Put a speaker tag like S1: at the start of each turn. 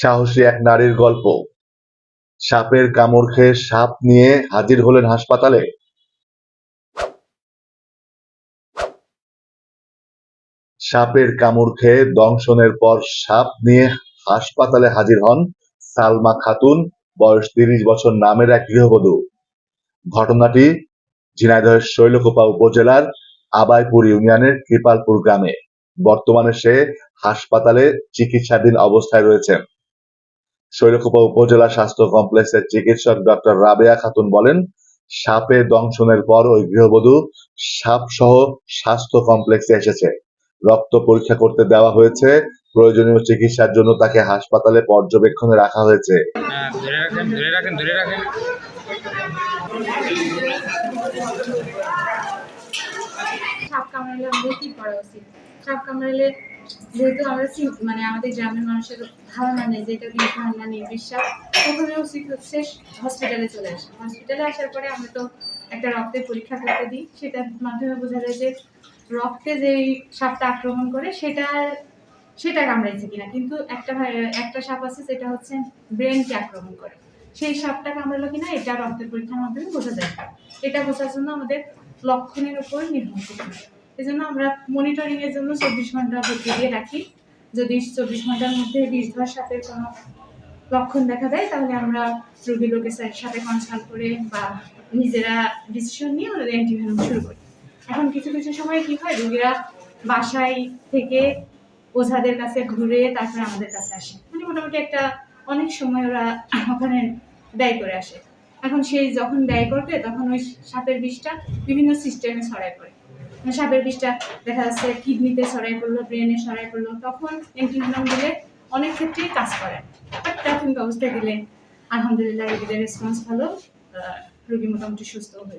S1: সাহসী এক নারীর গল্প। সাপের কামড় খেয়ে সাপ নিয়ে হাজির হলেন হাসপাতালে। সাপের কামড় খেয়ে দংশনের পর সাপ নিয়ে হাসপাতালে হাজির হন সালমা খাতুন, বয়স তিরিশ বছর নামের এক গৃহবধূ। ঘটনাটি ঝিনাইদহের শৈলকুপা উপজেলার আবাইপুর ইউনিয়নের কৃপালপুর গ্রামে। বর্তমানে সে হাসপাতালে চিকিৎসাধীন অবস্থায় রয়েছেন। শৈলকুপা উপজেলা স্বাস্থ্য কমপ্লেক্সের চিকিৎসক ডক্টর রাবেয়া খাতুন বলেন সাপে দংশনের পর ওই গৃহবধূ সাপ সহ স্বাস্থ্য কমপ্লেক্সে এসেছে। রক্ত পরীক্ষা করতে দেওয়া হয়েছে। প্রয়োজনীয় চিকিৎসার জন্য তাকে হাসপাতালে পর্যবেক্ষণে রাখা হয়েছে।
S2: হ্যাঁ ধরে রাখেন ধরে রাখেন ধরে রাখেন।
S3: সাপ কামড়ালে আমাদের কি করা উচিত? সাপ কামড়ালে যেহেতু আমরা মানে আমাদের গ্রামের মানুষের ধারণা নেই যে এটা বিষ ধারণা নির্বিশ্বাস প্রথমে উচিত হচ্ছে হসপিটালে চলে আসা। হসপিটালে আসার পরে আমরা তো একটা রক্তের পরীক্ষা করতে দিই, সেটার মাধ্যমে বোঝা যায় যে রক্তে যেই সাপটা আক্রমণ করে, সেটা সেটা কামড়াইছে কিনা। কিন্তু একটা একটা সাপ আছে যেটা হচ্ছে ব্রেনকে আক্রমণ করে। সেই সাপটা কামড়ালো কিনা, এটা রক্তের পরীক্ষার মাধ্যমে বোঝা যায়। এটা বোঝার জন্য আমাদের লক্ষণের উপর নির্ভর করতে এই জন্য আমরা মনিটরিং এর জন্য চব্বিশ ঘণ্টা ভর্তি দিয়ে রাখি। যদি চব্বিশ ঘণ্টার মধ্যে বিষধর সাথে কোনো লক্ষণ দেখা দেয়, তাহলে আমরা রোগী লোকের সাথে কনসাল্ট করে বা নিজেরা ডিসিশন নিয়ে আমাদের অ্যান্টিভেনম শুরু করি। এখন কিছু কিছু সময় কি হয়, রোগীরা বাসায় থেকে ওঝাদের কাছে ঘুরে তারপরে আমাদের কাছে আসে। মানে মোটামুটি একটা অনেক সময় ওরা ওখানে ব্যয় করে আসে। এখন সেই যখন ব্যয় করবে, তখন ওই সাপের বিষটা বিভিন্ন সিস্টেমে ছড়ায় পড়ে। সাপের বিষটা দেখা যাচ্ছে, কিডনিতে ছড়াই পড়ল, ব্রেনে ছড়াই পড়ল, তখন অ্যান্টিবায়োটিক দিলে অনেক ক্ষেত্রেই কাজ করে। প্রাথমিক অবস্থায় দিলে আলহামদুলিল্লাহ রোগীদের রেসপন্স ভালো রোগী মোটামুটি সুস্থ হয়েছে।